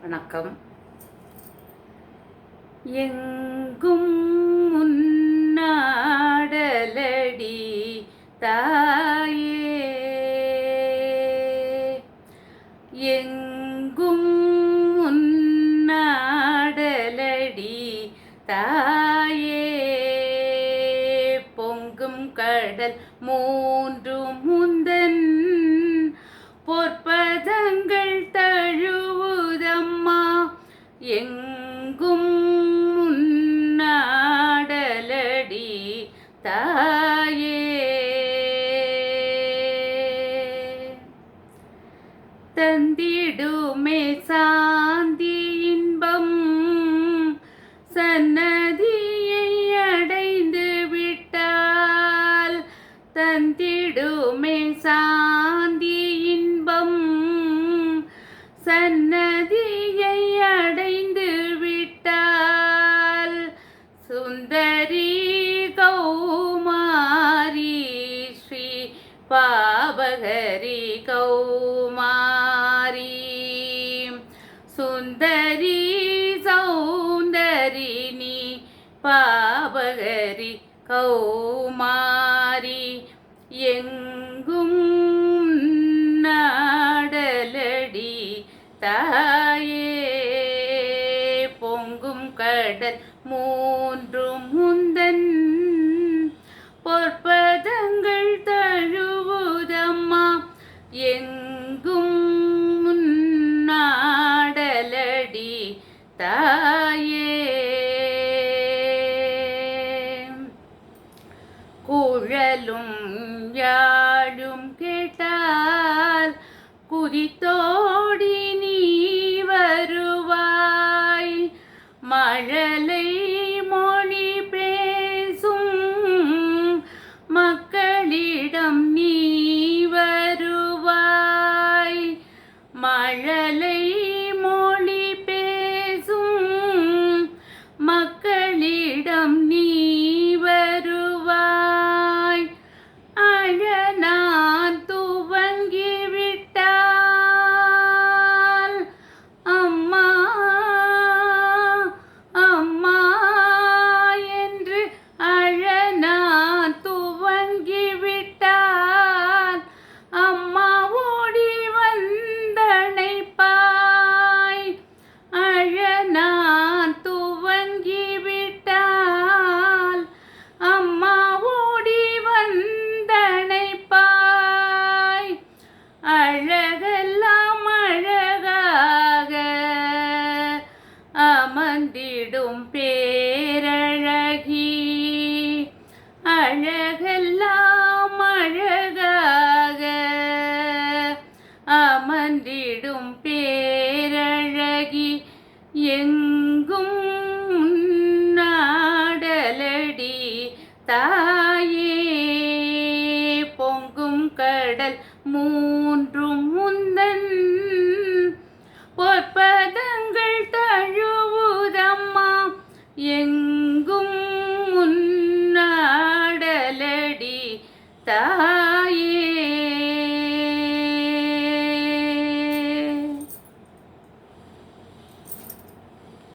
வணக்கம். எங்கும் முன்னாடலடி தாயே. எங்கும் முன்னாடலடி தாயே. பொங்கும் கடல் மூன்று முந்தன் தந்திடுமே சாந்தி இன்பம். சன்னதியை அடைந்து விட்டால் தந்திடுமே சாந்தி இன்பம். சன்னதியை அடைந்து விட்டால் சுந்தரி கௌமாரி ஸ்ரீ பாவகரி கௌமா கௌமாரி எங்கும் நாடலடி தாயே பொங்கும் கடல் மூன்று முந்தன் பொற்பதங்கள் தழுவுதம்மா எங்கும் நாடலடி தாயே. குழலும் யாழும் கேட்டால் குதித்தோடி நீ வருவாய். மழை அமர்ந்திடும் பேரழகி எங்கும் நாடலடி தாயே. பொங்கும் கடல் மூன்றும் முந்தன். பொற்பதங்கள் தழுவுதம்மா. எங்கும் முன்னாடலடி தாய்